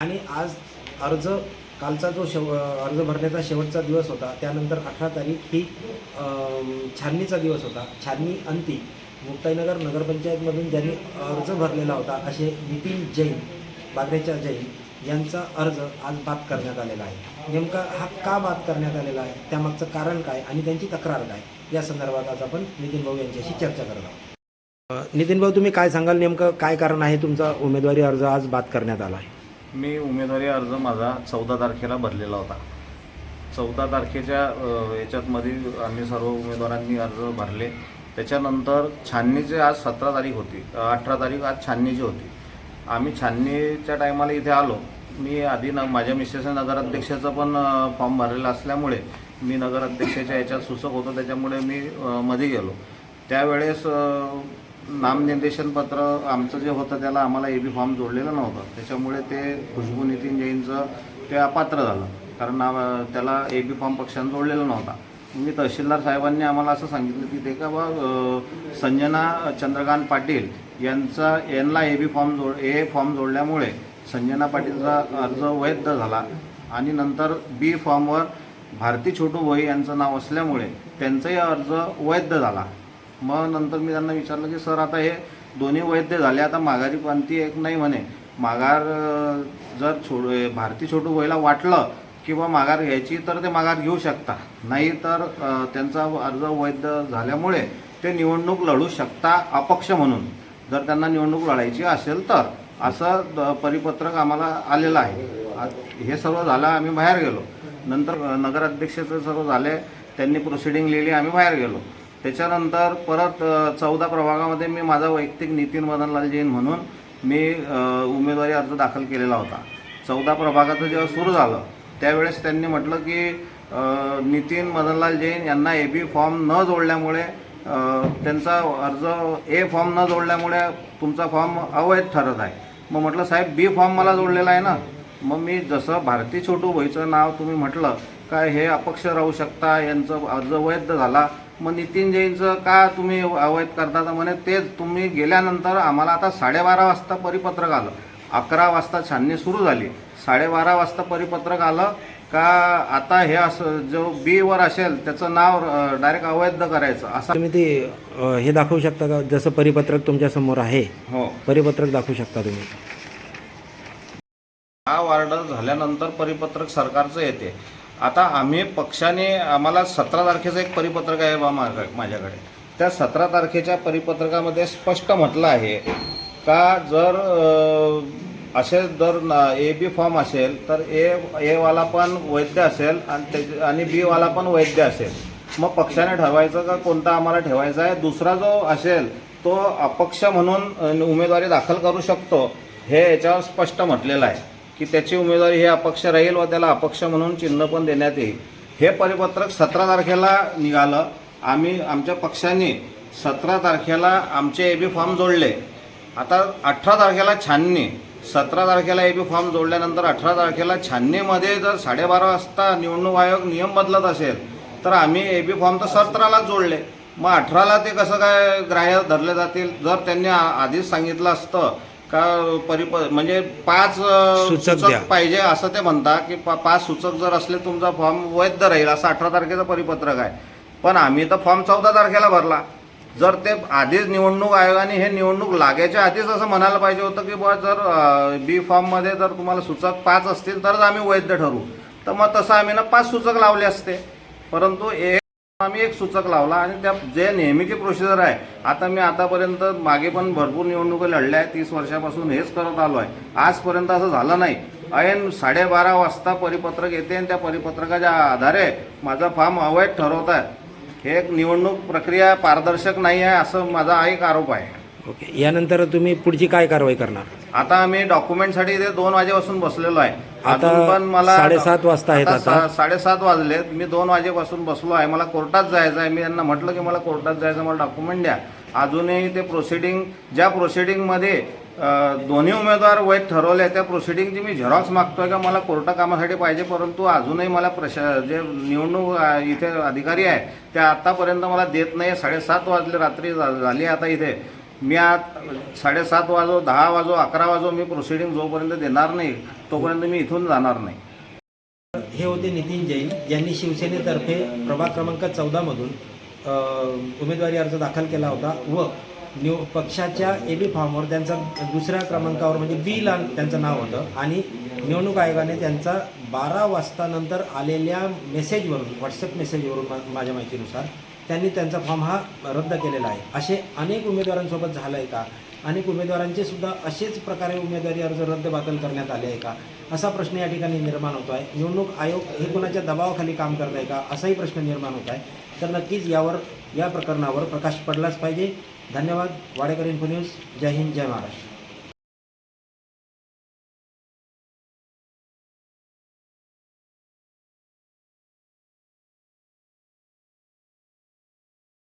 आणि आज अर्ज कालचा जो शेव अर्ज भरण्याचा शेवटचा दिवस होता त्यानंतर अठरा तारीख ही छाननीचा दिवस होता. छाननी अंती मुक्ताईनगर नगरपंचायतमधून ज्यांनी अर्ज भरलेला होता असे नितीन जैन बागरेच्या जैन यांचा अर्ज आज बाद करण्यात आलेला आहे. नेमका हा का बाद करण्यात आलेला आहे? त्यामागचं कारण काय? आणि त्यांची तक्रार काय? या संदर्भात आज आपण नितीन भाऊ यांच्याशी चर्चा करत आहोत. नितीन भाऊ तुम्ही काय सांगाल? नेमकं काय कारण आहे तुमचा उमेदवारी अर्ज आज बाद करण्यात आला आहे? मी उमेदवारी अर्ज माझा चौदा तारखेला भरलेला होता. चौदा तारखेच्या याच्यातमध्ये आम्ही सर्व उमेदवारांनी अर्ज भरले. त्याच्यानंतर छाननीची आज सतरा तारीख होती. अठरा तारीख आज छाननीची होती. आम्ही छाननीच्या टायमाला इथे आलो. मी आधी न माझ्या मिसेसने नगराध्यक्षाचा पण फॉर्म भरलेला असल्यामुळे मी नगराध्यक्षाच्या याच्यात सूचक होतो. त्याच्यामुळे मी मध्ये गेलो. त्यावेळेस नामनिर्देशन पत्र आमचं जे होतं त्याला आम्हाला ए बी फॉर्म जोडलेलं नव्हतं. त्याच्यामुळे ते खुशबू नितीन जैनचं ते अपात्र झालं. कारण त्याला ए बी फॉर्म पक्षानं जोडलेला नव्हता. मी तहसीलदार साहेबांनी आम्हाला असं सांगितलं की ते का बा संजना चंद्रकांत पाटील यांचा यांना ए बी फॉर्म जोड ए फॉर्म जोडल्यामुळे संजना पाटीलचा अर्ज वैध झाला. आणि नंतर बी फॉर्मवर भारती छोटू भोई यांचं नाव असल्यामुळे त्यांचाही अर्ज वैध झाला. मग नंतर मी त्यांना विचारलं की सर आता हे दोन्ही वैद्य झाले आता माघारी पंथी एक नाही म्हणे. माघार जर छोड भारती छोटू व्हायला वाटलं किंवा माघार घ्यायची तर ते माघार घेऊ शकता. नाही तर त्यांचा अर्ज वैध झाल्यामुळे ते निवडणूक लढू शकता अपक्ष म्हणून. जर त्यांना निवडणूक लढायची असेल तर असं द- परिपत्रक आम्हाला आलेलं आहे. हे सर्व झालं आम्ही बाहेर गेलो. नंतर नगराध्यक्षाचं सर्व झाले. त्यांनी प्रोसिडिंग लिहिली आम्ही बाहेर गेलो. त्याच्यानंतर परत चौदा प्रभागामध्ये मी माझा वैयक्तिक नितीन मदनलाल जैन म्हणून मी उमेदवारी अर्ज दाखल केलेला होता. चौदा प्रभागाचं जेव्हा सुरू झालं त्यावेळेस त्यांनी म्हटलं की नितीन मदनलाल जैन यांना ए बी फॉर्म न जोडल्यामुळे त्यांचा अर्ज ए फॉर्म न जोडल्यामुळे तुमचा फॉर्म अवैध ठरत आहे. मग म्हटलं साहेब बी फॉर्म मला जोडलेला आहे ना? मग मी जसं भारती छोटू भाईचं नाव तुम्ही म्हटलं काय हे अपक्ष राहू शकता? यांचं अर्ज वैध झाला. मग नितीन जैनचं का तुम्ही अवैध करता? तर म्हणे तेच तुम्ही गेल्यानंतर आम्हाला आता साडेबारा वाजता परिपत्रक आलं. अकरा वाजता छाननी सुरू झाली. साडेबारा वाजता परिपत्रक आलं का आता हे असं जो बी वर असेल त्याचं नाव डायरेक्ट अवैध करायचं असं. तुम्ही ते हे दाखवू शकता का? जसं परिपत्रक तुमच्यासमोर आहे हो. परिपत्रक दाखवू शकता तुम्ही. हा वार्ड झाल्यानंतर परिपत्रक सरकारचं येते. आता आम्ही पक्षाने आम्हाला सतरा तारखेचं एक परिपत्रक आहे बा माझ्या- माझ्याकडे. त्या सतरा तारखेच्या परिपत्रकामध्ये स्पष्ट म्हटलं आहे का जर असे जर ए बी फॉर्म असेल तर ए एवाला पण वैध असेल आणि त्याचे आणि बीवाला पण वैध असेल. मग पक्षाने ठरवायचं का कोणता आम्हाला ठेवायचा आहे? दुसरा जो असेल तो अपक्ष म्हणून उमेदवारी दाखल करू शकतो. हे याच्यावर स्पष्ट म्हटलेलं आहे. की त्याची उमेदवारी हे अपक्ष राहील व त्याला अपक्ष म्हणून चिन्ह पण देण्यात येईल. हे परिपत्रक सतरा तारखेला निघालं. आम्ही आमच्या पक्षाने सतरा तारखेला आमचे ए बी फॉर्म जोडले. आता अठरा तारखेला छाननी. सतरा तारखेला ए बी फॉर्म जोडल्यानंतर अठरा तारखेला छाननीमध्ये जर साडेबारा वाजता निवडणूक आयोग नियम बदलत असेल तर आम्ही ए बी फॉर्म तर सतरालाच जोडले. मग अठराला ते कसं काय ग्राह्य धरले जातील? जर त्यांनी आ- आधीच सांगितलं असतं का परिप म्हणजे पाच सूचक द्या. सूचक पाहिजे असं ते म्हणता की पा- पाच सूचक जर असले तुमचा फॉर्म वैध राहील असं अठरा तारखेचं परिपत्रक आहे. पण आम्ही तर फॉर्म चौदा तारखेला भरला. जर ते आधीच निवडणूक आयोगाने हे निवडणूक लागायच्या आधीच असं म्हणायला पाहिजे होतं की बुवा जर अ, बी फॉर्ममध्ये जर तुम्हाला सूचक पाच असतील तरच आम्ही वैध ठरवू तर मग तसं आम्ही ना पाच सूचक लावले असते. परंतु एक आम्ही एक सूचक लावला आणि त्या जे नेहमीची प्रोसिजर आहे आता मी आतापर्यंत मागे पण भरपूर निवडणुका लढल्या आहेत तीस वर्षापासून हेच करत आलो आहे. आजपर्यंत असं झालं नाही. ऐन साडेबारा वाजता परिपत्रक येते आणि त्या परिपत्रकाच्या आधारे माझा फॉर्म अवैध ठरवत आहे हे एक निवडणूक प्रक्रिया पारदर्शक नाही आहे असं माझा एक आरोप आहे. ओके. यानंतर तुम्ही पुढची काय कारवाई करणार? आता आम्ही डॉक्युमेंटसाठी इथे दोन वाजेपासून बसलेलो आहे. आता अजून पण मला साडेसात वाजता आहेत आता. सा- साडेसात वाजलेत. मी दोन वाजेपासून बसलो आहे. मला कोर्टात जायचं आहे. मी यांना म्हटलं की मला कोर्टात जायचं मला डॉक्युमेंट द्या. अजूनही ते प्रोसिडिंग ज्या प्रोसिडिंगमध्ये अं, दोन्ही उमेदवार वैध ठरवले त्या प्रोसिडिंगची मी झेरॉक्स मागतोय का मला कोर्टा कामासाठी पाहिजे? परंतु अजूनही मला प्रशा जे निवडणूक अं, इथे अधिकारी आहे ते आतापर्यंत मला देत नाही साडेसात वाजले रात्री झा- झाली आता इथे. मी आज साडेसात वाजो दहा वाजो अकरा वाजो मी प्रोसिडिंग जोपर्यंत देणार नाही तोपर्यंत मी इथून जाणार नाही. हे होते नितीन जैन ज्यांनी शिवसेनेतर्फे प्रभाग क्रमांक चौदामधून उमेदवारी अर्ज दाखल केला होता व न्यू पक्षाच्या ए बी फॉर्मवर त्यांचा दुसऱ्या क्रमांकावर म्हणजे बी ला त्यांचं नाव होतं आणि निवडणूक आयोगाने त्यांचा बारा वाजतानंतर आलेल्या मेसेजवरून व्हॉट्सअप मेसेजवरून मा- माझ्या माहितीनुसार त्यांनी त्यांचा फॉर्म हा रद्द केलेला आहे. असे अनेक उमेदवारांसोबत झालं आहे का? अनेक उमेदवारांचे सुद्धा असेच प्रकारे उमेदवारी अर्ज रद्द बातल करण्यात आले आहे का? असा प्रश्न या ठिकाणी निर्माण होतो आहे निवडणूक आयोग हे कोणाच्या दबावाखाली काम करत आहे का? असाही प्रश्न निर्माण होत आहे तर नक्कीच यावर या प्रकरणावर प्रकाश पडलाच पाहिजे. धन्यवाद. वाडेकर इन्फो न्यूज जय हिंद. जय महाराष्ट्र.